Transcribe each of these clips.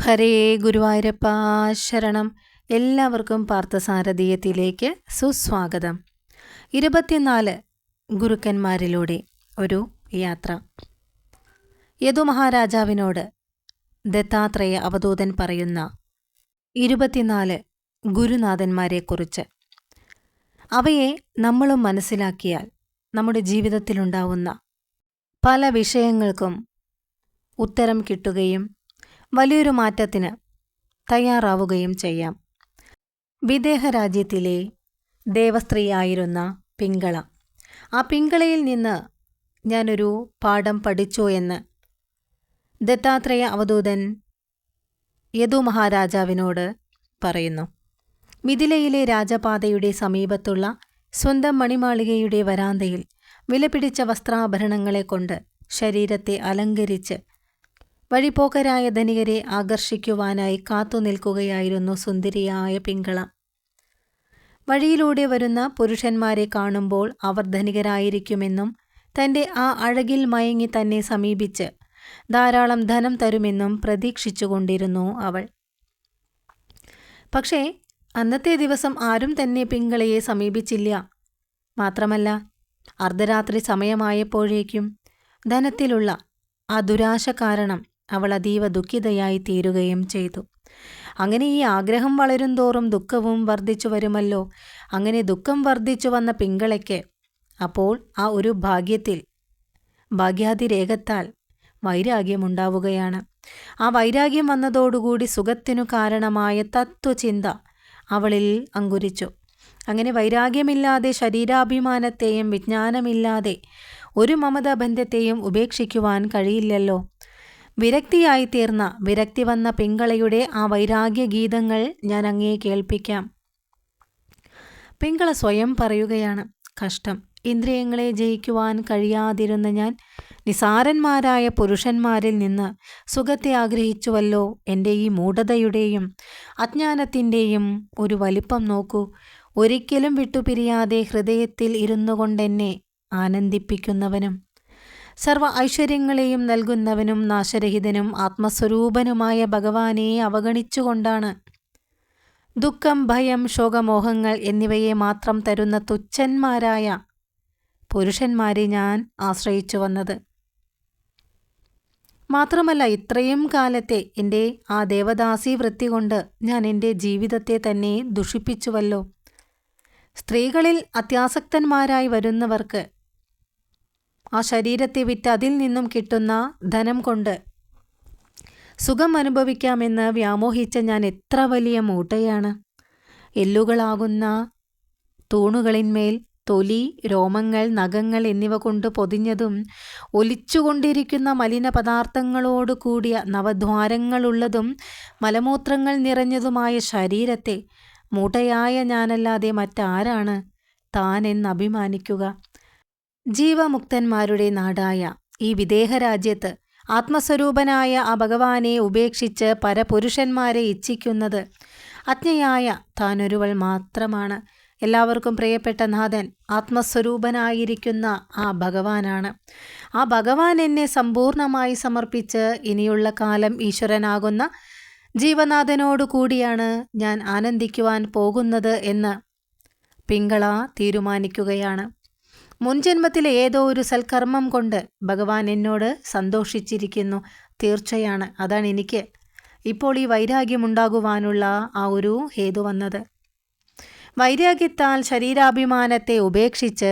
ഹരേ ഗുരുവായൂരപ്പ ശരണം. എല്ലാവർക്കും പാർത്ഥസാരഥീയത്തിലേക്ക് സുസ്വാഗതം. ഇരുപത്തിനാല് ഗുരുക്കന്മാരിലൂടെ ഒരു യാത്ര. യദു മഹാരാജാവിനോട് ദത്താത്രേയ അവധൂതൻ പറയുന്ന ഇരുപത്തിനാല് ഗുരുനാഥന്മാരെക്കുറിച്ച്. അവയെ നമ്മളും മനസ്സിലാക്കിയാൽ നമ്മുടെ ജീവിതത്തിലുണ്ടാവുന്ന പല വിഷയങ്ങൾക്കും ഉത്തരം കിട്ടുകയും വലിയൊരു മാറ്റത്തിന് തയ്യാറാവുകയും ചെയ്യാം. വിദേഹ രാജ്യത്തിലെ ദേവസ്ത്രീയായിരുന്ന പിങ്കള. ആ പിങ്കളയിൽ നിന്ന് ഞാനൊരു പാഠം പഠിച്ചോ എന്ന് ദത്താത്രേയ അവധൂതൻ യദു മഹാരാജാവിനോട് പറയുന്നു. മിഥിലയിലെ രാജപാതയുടെ സമീപത്തുള്ള സ്വന്തം മണിമാളികയുടെ വരാന്തയിൽ വിലപിടിച്ച വസ്ത്രാഭരണങ്ങളെ കൊണ്ട് ശരീരത്തെ അലങ്കരിച്ച് വഴിപോക്കരായ ധനികരെ ആകർഷിക്കുവാനായി കാത്തു നിൽക്കുകയായിരുന്നു സുന്ദരിയായ പിങ്കള. വഴിയിലൂടെ വരുന്ന പുരുഷന്മാരെ കാണുമ്പോൾ അവർ ധനികരായിരിക്കുമെന്നും തന്റെ ആ അഴകിൽ മയങ്ങി തന്നെ സമീപിച്ച് ധാരാളം ധനം തരുമെന്നും പ്രതീക്ഷിച്ചുകൊണ്ടിരുന്നു അവൾ. പക്ഷേ അന്നത്തെ ദിവസം ആരും തന്നെ പിങ്കളയെ സമീപിച്ചില്ല. മാത്രമല്ല അർദ്ധരാത്രി സമയമായപ്പോഴേക്കും ധനത്തിലുള്ള ആ ദുരാശ കാരണം അവൾ അതീവ ദുഃഖിതയായി തീരുകയും ചെയ്തു. അങ്ങനെ ഈ ആഗ്രഹം വളരും തോറും ദുഃഖവും വർദ്ധിച്ചു വരുമല്ലോ. അങ്ങനെ ദുഃഖം വർദ്ധിച്ചു വന്ന പിങ്കളയ്ക്ക് അപ്പോൾ ആ ഒരു ഭാഗ്യത്തിൽ ഭാഗ്യാതിരേഖത്താൽ വൈരാഗ്യമുണ്ടാവുകയാണ് ആ വൈരാഗ്യം വന്നതോടുകൂടി സുഖത്തിനു കാരണമായ തത്വചിന്ത അവളിൽ അങ്കുരിച്ചു. അങ്ങനെ വൈരാഗ്യമില്ലാതെ ശരീരാഭിമാനത്തെയും വിജ്ഞാനമില്ലാതെ ഒരു മമതാബന്ധത്തെയും ഉപേക്ഷിക്കുവാൻ കഴിയില്ലല്ലോ. വിരക്തിയായി തീർന്ന വിരക്തി വന്ന പിങ്കളയുടെ ആ വൈരാഗ്യ ഗീതങ്ങൾ ഞാൻ അങ്ങേ കേൾപ്പിക്കാം. പിങ്കള സ്വയം പറയുകയാണ് കഷ്ടം. ഇന്ദ്രിയങ്ങളെ ജയിക്കുവാൻ കഴിയാതിരുന്ന ഞാൻ നിസാരന്മാരായ പുരുഷന്മാരിൽ നിന്ന് സുഖത്തെ ആഗ്രഹിച്ചുവല്ലോ എന്റെ ഈ മൂഢതയുടെയും അജ്ഞാനത്തിന്റെയും ഒരു വലിപ്പം നോക്കൂ. ഒരിക്കലും വിട്ടുപിരിയാതെ ഹൃദയത്തിൽ ഇരുന്നു കൊണ്ടെന്നെ ആനന്ദിപ്പിക്കുന്നവനും സർവ ഐശ്വര്യങ്ങളെയും നൽകുന്നവനും നാശരഹിതനും ആത്മസ്വരൂപനുമായ ഭഗവാനെ അവഗണിച്ചുകൊണ്ടാണ്. ദുഃഖം ഭയം ശോകമോഹങ്ങൾ എന്നിവയെ മാത്രം തരുന്ന തുച്ഛന്മാരായ പുരുഷന്മാരെ ഞാൻ ആശ്രയിച്ചു വന്നത്. മാത്രമല്ല ഇത്രയും കാലത്തെ എന്റെ ആ ദേവദാസി വൃത്തി കൊണ്ട് ഞാൻ എന്റെ ജീവിതത്തെ തന്നെ ദുഷിപ്പിച്ചുവല്ലോ. സ്ത്രീകളിൽ അത്യാസക്തന്മാരായി വരുന്നവർക്ക് ആ ശരീരത്തെ വിറ്റ് അതിൽ നിന്നും കിട്ടുന്ന ധനം കൊണ്ട് സുഖം അനുഭവിക്കാമെന്ന് വ്യാമോഹിച്ച ഞാൻ എത്ര വലിയ മൂട്ടയാണ്. എല്ലുകളാകുന്ന തൂണുകളിന്മേൽ തൊലി രോമങ്ങൾ നഖങ്ങൾ എന്നിവ കൊണ്ട് പൊതിഞ്ഞതും ഒലിച്ചുകൊണ്ടിരിക്കുന്ന മലിന പദാർത്ഥങ്ങളോട് കൂടിയ നവദ്വാരങ്ങളുള്ളതും മലമൂത്രങ്ങൾ നിറഞ്ഞതുമായ ശരീരത്തെ മൂട്ടയായ ഞാനല്ലാതെ മറ്റാരാണ്? താൻ എന്നഭിമാനിക്കുക ജീവമുക്തന്മാരുടെ നാടായ ഈ വിദേഹരാജ്യത്ത് ആത്മസ്വരൂപനായ ആ ഭഗവാനെ ഉപേക്ഷിച്ച് പരപുരുഷന്മാരെ ഇച്ഛിക്കുന്നത് അജ്ഞയായ താനൊരുവൾ മാത്രമാണ്. എല്ലാവർക്കും പ്രിയപ്പെട്ട നാഥൻ ആത്മസ്വരൂപനായിരിക്കുന്ന ആ ഭഗവാനാണ്. ആ ഭഗവാൻ എന്നെ സമ്പൂർണമായി സമർപ്പിച്ച് ഇനിയുള്ള കാലം ഈശ്വരനാകുന്ന ജീവനാഥനോടു കൂടിയാണ് ഞാൻ ആനന്ദിക്കുവാൻ പോകുന്നത് എന്ന് പിങ്കള തീരുമാനിക്കുകയാണ്. മുൻജന്മത്തിലെ ഏതോ ഒരു സൽക്കർമ്മം കൊണ്ട് ഭഗവാൻ എന്നോട് സന്തോഷിച്ചിരിക്കുന്നു. തീർച്ചയാണ്. അതാണ് എനിക്ക് ഇപ്പോൾ ഈ വൈരാഗ്യമുണ്ടാകുവാനുള്ള ആ ഒരു ഹേതു വന്നത്. വൈരാഗ്യത്താൽ ശരീരാഭിമാനത്തെ ഉപേക്ഷിച്ച്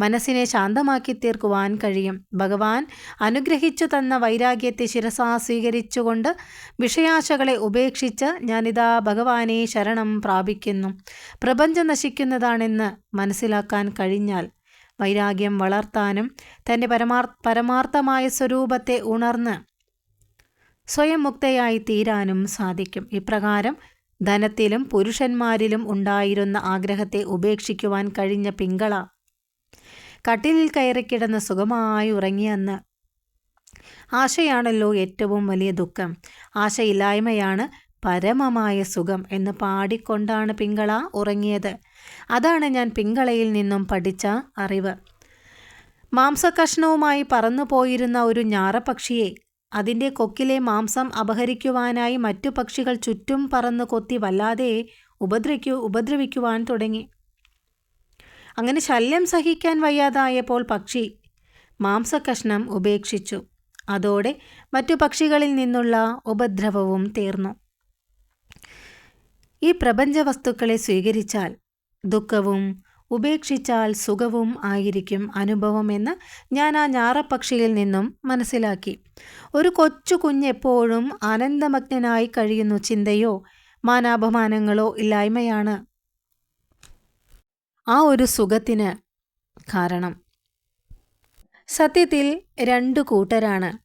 മനസ്സിനെ ശാന്തമാക്കി തീർക്കുവാൻ കഴിയും. ഭഗവാൻ അനുഗ്രഹിച്ചു തന്ന വൈരാഗ്യത്തെ ശിരസാ സ്വീകരിച്ചുകൊണ്ട് വിഷയാശകളെ ഉപേക്ഷിച്ച് ഞാനിതാ ഭഗവാനെ ശരണം പ്രാപിക്കുന്നു. പ്രപഞ്ചം നശിക്കുന്നതാണെന്ന് മനസ്സിലാക്കാൻ കഴിഞ്ഞാൽ വൈരാഗ്യം വളർത്താനും തന്റെ പരമാർ പരമാർത്ഥമായ സ്വരൂപത്തെ ഉണർന്ന് സ്വയം മുക്തയായി തീരാനും സാധിക്കും. ഇപ്രകാരം ധനത്തിലും പുരുഷന്മാരിലും ഉണ്ടായിരുന്ന ആഗ്രഹത്തെ ഉപേക്ഷിക്കുവാൻ കഴിഞ്ഞ പിങ്കള കട്ടിലിൽ കയറിക്കിടന്ന് സുഖമായി ഉറങ്ങിയെന്ന് ആശയാണല്ലോ ഏറ്റവും വലിയ ദുഃഖം. ആശയില്ലായ്മയാണ് പരമമായ സുഖം എന്ന് പാടിക്കൊണ്ടാണ് പിങ്കള ഉറങ്ങിയത്. അതാണ് ഞാൻ പിങ്കളയിൽ നിന്നും പഠിച്ച അറിവ്. മാംസകഷ്ണവുമായി പറന്നു പോയിരുന്ന ഒരു ഞാറപക്ഷിയെ അതിന്റെ കൊക്കിലെ മാംസം അപഹരിക്കുവാനായി മറ്റു പക്ഷികൾ ചുറ്റും പറന്ന് കൊത്തി വല്ലാതെ ഉപദ്രവിക്കു ഉപദ്രവിക്കുവാൻ തുടങ്ങി. അങ്ങനെ ശല്യം സഹിക്കാൻ വയ്യാതായപ്പോൾ പക്ഷി മാംസകഷ്ണം ഉപേക്ഷിച്ചു. അതോടെ മറ്റു പക്ഷികളിൽ നിന്നുള്ള ഉപദ്രവവും തീർന്നു. ഈ പ്രപഞ്ച വസ്തുക്കളെ സ്വീകരിച്ചാൽ ദുഃഖവും ഉപേക്ഷിച്ചാൽ സുഖവും ആയിരിക്കും അനുഭവമെന്ന് ഞാൻ ആ ഞാറപ്പക്ഷിയിൽ നിന്നും മനസ്സിലാക്കി. ഒരു കൊച്ചു കുഞ്ഞെപ്പോഴും ആനന്ദമഗ്നനായി കഴിയുന്നു ചിന്തയോ മാനാപമാനങ്ങളോ ഇല്ലായ്മയാണ്. ആ ഒരു സുഖത്തിന് കാരണം. സത്യത്തിൽ രണ്ടു കൂട്ടരാണ്.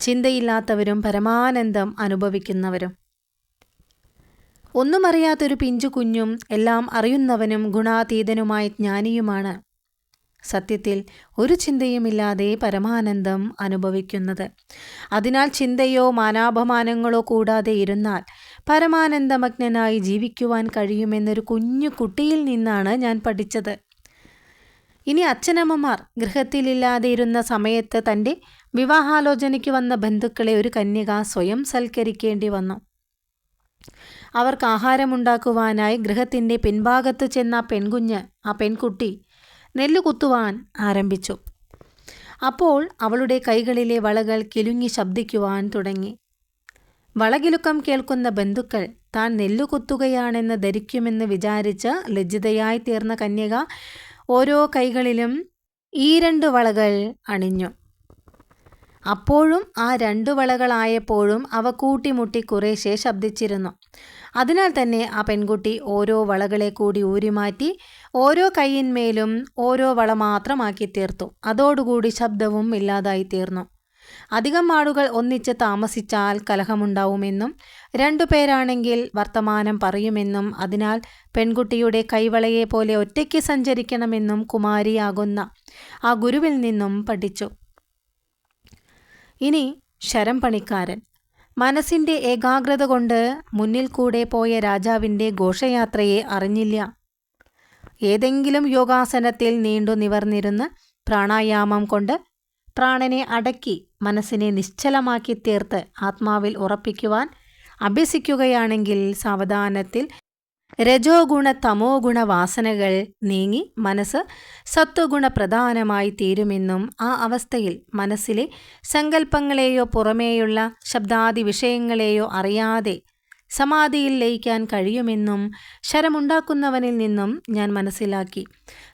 ചിന്തയില്ലാത്തവരും പരമാനന്ദം അനുഭവിക്കുന്നവരും. ഒന്നും അറിയാത്തൊരു പിഞ്ചു കുഞ്ഞും എല്ലാം അറിയുന്നവനും ഗുണാതീതനുമായ ജ്ഞാനിയുമാണ്. സത്യത്തിൽ ഒരു ചിന്തയുമില്ലാതെ പരമാനന്ദം അനുഭവിക്കുന്നത്. അതിനാൽ ചിന്തയോ മാനാപമാനങ്ങളോ കൂടാതെ ഇരുന്നാൽ പരമാനന്ദമഗ്നനായി ജീവിക്കുവാൻ കഴിയുമെന്നൊരു കുഞ്ഞു കുട്ടിയിൽ നിന്നാണ് ഞാൻ പഠിച്ചത്. ഇനി അച്ഛനമ്മമാർ ഗൃഹത്തിലില്ലാതെ ഇരുന്ന സമയത്ത് തന്റെ വിവാഹാലോചനയ്ക്ക് വന്ന ബന്ധുക്കളെ ഒരു കന്യക സ്വയം സൽക്കരിക്കേണ്ടി വന്നു. അവർക്ക് ആഹാരമുണ്ടാക്കുവാനായി ഗൃഹത്തിന്റെ പിൻഭാഗത്ത് ചെന്ന പെൺകുഞ്ഞ് ആ പെൺകുട്ടി നെല്ല് കുത്തുവാൻ ആരംഭിച്ചു. അപ്പോൾ അവളുടെ കൈകളിലെ വളകൾ കിലുങ്ങി ശബ്ദിക്കുവാൻ തുടങ്ങി. വളകിലുക്കം കേൾക്കുന്ന ബന്ധുക്കൾ താൻ നെല്ലു കുത്തുകയാണെന്ന് ധരിക്കുമെന്ന് വിചാരിച്ച് ലജ്ജിതയായി തീർന്ന കന്യക ഓരോ കൈകളിലും ഈ രണ്ട് വളകൾ അണിഞ്ഞു. അപ്പോഴും ആ രണ്ടു വളകളായപ്പോഴും അവ കൂട്ടിമുട്ടി കുറേശ്ശെ ശബ്ദിച്ചിരുന്നു. അതിനാൽ തന്നെ ആ പെൺകുട്ടി ഓരോ വളകളെ കൂടി ഊരിമാറ്റി ഓരോ കൈയിന്മേലും ഓരോ വള മാത്രമാക്കി തീർത്തു. അതോടുകൂടി ശബ്ദവും ഇല്ലാതായി തീർന്നു. അധികം ആളുകൾ ഒന്നിച്ച് താമസിച്ചാൽ കലഹമുണ്ടാവുമെന്നും രണ്ടു പേരാണെങ്കിൽ വർത്തമാനം പറയുമെന്നും അതിനാൽ പെൺകുട്ടിയുടെ കൈവളയെ പോലെ ഒറ്റയ്ക്ക് സഞ്ചരിക്കണമെന്നും കുമാരിയാകുന്ന ആ ഗുരുവിൽ നിന്നും പഠിച്ചു. ഇനി ശരം പണിക്കാരൻ ഏകാഗ്രത കൊണ്ട് മുന്നിൽ കൂടെ പോയ രാജാവിന്റെ ഘോഷയാത്രയെ അറിഞ്ഞില്ല. ഏതെങ്കിലും യോഗാസനത്തിൽ നീണ്ടു നിവർന്നിരുന്ന് പ്രാണായാമം കൊണ്ട് പ്രാണനെ അടക്കി മനസ്സിനെ നിശ്ചലമാക്കി തീർത്ത് ആത്മാവിൽ ഉറപ്പിക്കുവാൻ അഭ്യസിക്കുകയാണെങ്കിൽ സാവധാനത്തിൽ രജോ ഗുണ തമോ ഗുണ വാസനകൾ നീങ്ങി മനസ്സ് സത്വഗുണ പ്രധാനമായി തീരുമെന്നും ആ അവസ്ഥയിൽ മനസ്സിലെ സങ്കല്പങ്ങളെയോ പുറമേയുള്ള ശബ്ദാദി വിഷയങ്ങളെയോ അറിയാതെ സമാധിയിൽ ലയിക്കാൻ കഴിയുമെന്നും ശരമുണ്ടാക്കുന്നവനിൽ നിന്നും ഞാൻ മനസ്സിലാക്കി.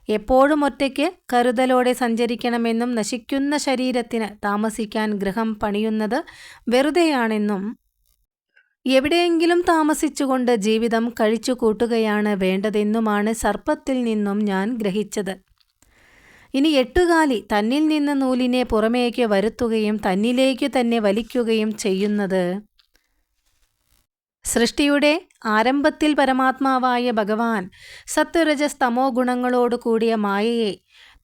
എപ്പോഴും ഒറ്റയ്ക്ക് കരുതലോടെ സഞ്ചരിക്കണമെന്നും നശിക്കുന്ന ശരീരത്തിന് താമസിക്കാൻ ഗൃഹം പണിയുന്നത് വെറുതെയാണെന്നും എവിടെയെങ്കിലും താമസിച്ചുകൊണ്ട് ജീവിതം കഴിച്ചു കൂട്ടുകയാണ് വേണ്ടതെന്നുമാണ് സർപ്പത്തിൽ നിന്നും ഞാൻ ഗ്രഹിച്ചത്. ഇനി എട്ടുകാലി തന്നിൽ നിന്ന് നൂലിനെ പുറമേക്ക് വരുത്തുകയും തന്നിലേക്ക് തന്നെ വലിക്കുകയും ചെയ്യുന്നത് സൃഷ്ടിയുടെ ആരംഭത്തിൽ പരമാത്മാവായ ഭഗവാൻ സത്വരജസ്തമോ ഗുണങ്ങളോട് കൂടിയ മായയെ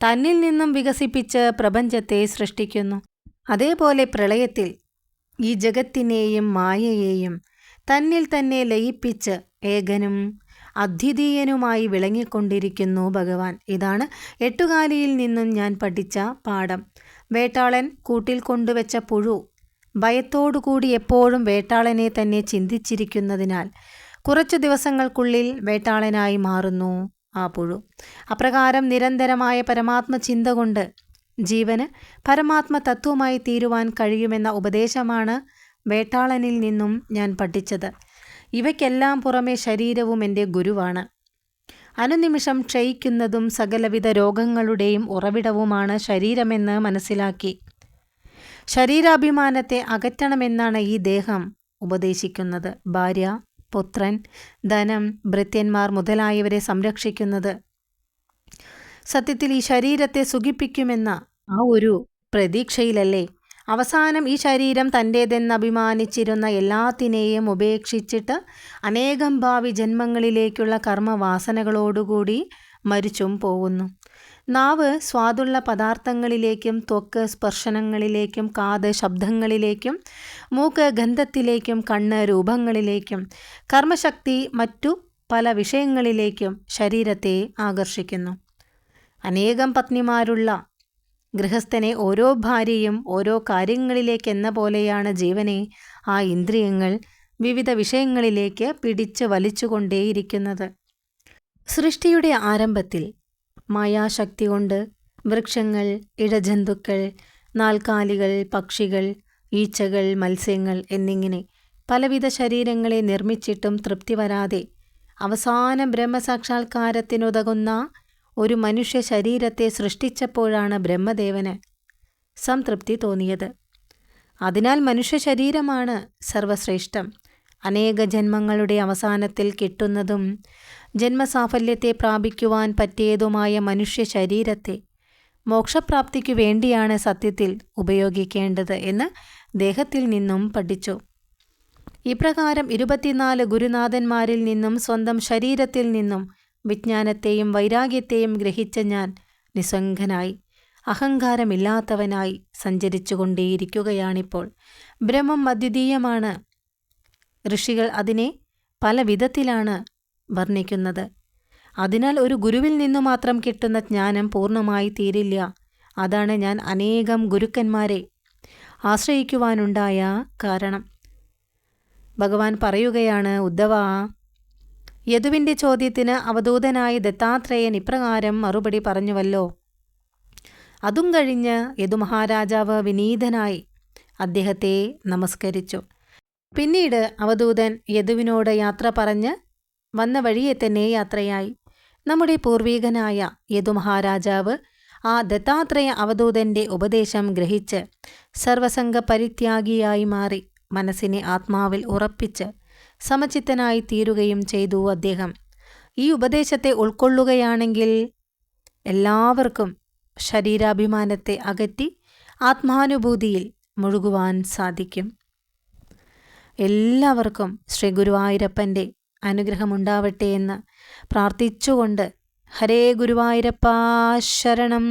തന്നിൽ നിന്നും വികസിപ്പിച്ച് പ്രപഞ്ചത്തെ സൃഷ്ടിക്കുന്നു. അതേപോലെ പ്രളയത്തിൽ ഈ ജഗത്തിനെയും മായയെയും തന്നിൽ തന്നെ ലയിപ്പിച്ച് ഏകനും അദ്വിതീയനുമായി വിളങ്ങിക്കൊണ്ടിരിക്കുന്നു ഭഗവാൻ. ഇതാണ് എട്ടുകാലിയിൽ നിന്നും ഞാൻ പഠിച്ച പാഠം. വേട്ടാളൻ കൂട്ടിൽ കൊണ്ടുവച്ച പുഴു ഭയത്തോടുകൂടി എപ്പോഴും വേട്ടാളനെ തന്നെ ചിന്തിച്ചിരിക്കുന്നതിനാൽ കുറച്ചു ദിവസങ്ങൾക്കുള്ളിൽ വേട്ടാളനായി മാറുന്നു ആ പുഴു. അപ്രകാരം നിരന്തരമായ പരമാത്മ ചിന്ത കൊണ്ട് ജീവന് പരമാത്മ തത്വമായി തീരുവാൻ കഴിയുമെന്ന ഉപദേശമാണ് വേട്ടാളനിൽ നിന്നും ഞാൻ പഠിച്ചത്. ഇവയ്ക്കെല്ലാം പുറമെ ശരീരവും എന്റെ ഗുരുവാണ്. അനുനിമിഷം ക്ഷയിക്കുന്നതും സകലവിധ രോഗങ്ങളുടെയും ഉറവിടവുമാണ് ശരീരമെന്ന് മനസ്സിലാക്കി. ശരീരാഭിമാനത്തെ അകറ്റണമെന്നാണ് ഈ ദേഹം ഉപദേശിക്കുന്നത്. ഭാര്യ പുത്രൻ ധനം ഭൃത്യന്മാർ മുതലായവരെ സംരക്ഷിക്കുന്നത്. സത്യത്തിൽ ഈ ശരീരത്തെ സുഖിപ്പിക്കുമെന്ന ആ ഒരു പ്രതീക്ഷയിലല്ലേ അവസാനം ഈ ശരീരം തന്റേതെന്ന് അഭിമാനിച്ചിരുന്ന എല്ലാത്തിനെയും ഉപേക്ഷിച്ചിട്ട് അനേകം ഭാവി ജന്മങ്ങളിലേക്കുള്ള കർമ്മവാസനകളോടുകൂടി മരിച്ചും പോകുന്നു. നാവ് സ്വാദുള്ള പദാർത്ഥങ്ങളിലേക്കും ത്വക്ക് സ്പർശനങ്ങളിലേക്കും കാത് ശബ്ദങ്ങളിലേക്കും മൂക്ക് ഗന്ധത്തിലേക്കും കണ്ണ് രൂപങ്ങളിലേക്കും കർമ്മശക്തി മറ്റു പല വിഷയങ്ങളിലേക്കും ശരീരത്തെ ആകർഷിക്കുന്നു. അനേകം പത്നിമാരുള്ള ഗൃഹസ്ഥനെ ഓരോ ഭാര്യയും ഓരോ കാര്യങ്ങളിലേക്കെന്ന പോലെയാണ് ജീവനെ ആ ഇന്ദ്രിയങ്ങൾ വിവിധ വിഷയങ്ങളിലേക്ക് പിടിച്ച് വലിച്ചുകൊണ്ടേയിരിക്കുന്നത്. സൃഷ്ടിയുടെ ആരംഭത്തിൽ മായാശക്തി കൊണ്ട് വൃക്ഷങ്ങൾ ഇഴജന്തുക്കൾ നാൽക്കാലികൾ പക്ഷികൾ ഈച്ചകൾ മത്സ്യങ്ങൾ എന്നിങ്ങനെ പലവിധ ശരീരങ്ങളെ നിർമ്മിച്ചിട്ടും തൃപ്തി വരാതെ അവസാന ബ്രഹ്മസാക്ഷാത്കാരത്തിനുതകുന്ന ഒരു മനുഷ്യ ശരീരത്തെ സൃഷ്ടിച്ചപ്പോഴാണ് ബ്രഹ്മദേവന് സംതൃപ്തി തോന്നിയത്. അതിനാൽ മനുഷ്യ ശരീരമാണ് സർവശ്രേഷ്ഠം അനേക ജന്മങ്ങളുടെ അവസാനത്തിൽ കിട്ടുന്നതും ജന്മസാഫല്യത്തെ പ്രാപിക്കുവാൻ പറ്റിയതുമായ മനുഷ്യ ശരീരത്തെ മോക്ഷപ്രാപ്തിക്കു വേണ്ടിയാണ് സത്യത്തിൽ ഉപയോഗിക്കേണ്ടത് എന്ന് ദേഹത്തിൽ നിന്നും പഠിച്ചു. ഇപ്രകാരം ഇരുപത്തിനാല് ഗുരുനാഥന്മാരിൽ നിന്നും സ്വന്തം ശരീരത്തിൽ നിന്നും വിജ്ഞാനത്തെയും വൈരാഗ്യത്തെയും ഗ്രഹിച്ച ഞാൻ നിസ്സംഗനായി അഹങ്കാരമില്ലാത്തവനായി സഞ്ചരിച്ചുകൊണ്ടേയിരിക്കുകയാണിപ്പോൾ. ബ്രഹ്മം അദ്വിതീയമാണ്. ഋഷികൾ അതിനെ പല വിധത്തിലാണ് വർണിക്കുന്നത്. അതിനാൽ ഒരു ഗുരുവിൽ നിന്നു മാത്രം കിട്ടുന്ന ജ്ഞാനം പൂർണമായി തീരില്ല. അതാണ് ഞാൻ അനേകം ഗുരുക്കന്മാരെ ആശ്രയിക്കുവാനുണ്ടായ കാരണം. ഭഗവാൻ പറയുകയാണ് ഉദ്ധവ യദുവിന്റെ ചോദ്യത്തിന് അവധൂതനായ ദത്താത്രേയൻ ഇപ്രകാരം മറുപടി പറഞ്ഞുവല്ലോ. അതും കഴിഞ്ഞ് യദുമഹാരാജാവ് വിനീതനായി അദ്ദേഹത്തെ നമസ്കരിച്ചു. പിന്നീട് അവധൂതൻ യദുവിനോട് യാത്ര പറഞ്ഞ് വന്ന വഴിയെ തന്നെ യാത്രയായി. നമ്മുടെ പൂർവീകനായ യദുമഹാരാജാവ് ആ ദത്താത്രേയ അവധൂതന്റെ ഉപദേശം ഗ്രഹിച്ച് സർവസംഗ പരിത്യാഗിയായി മാറി മനസ്സിനെ ആത്മാവിൽ ഉറപ്പിച്ച് സമചിത്തനായി തീരുകയും ചെയ്തു അദ്ദേഹം. ഈ ഉപദേശത്തെ ഉൾക്കൊള്ളുകയാണെങ്കിൽ എല്ലാവർക്കും ശരീരാഭിമാനത്തെ അകറ്റി ആത്മാനുഭൂതിയിൽ മുഴുകുവാൻ സാധിക്കും. എല്ലാവർക്കും ശ്രീ ഗുരുവായൂരപ്പന്റെ അനുഗ്രഹമുണ്ടാവട്ടെ എന്ന് പ്രാർത്ഥിച്ചുകൊണ്ട് ഹരേ ഗുരുവായൂരപ്പ ശരണം.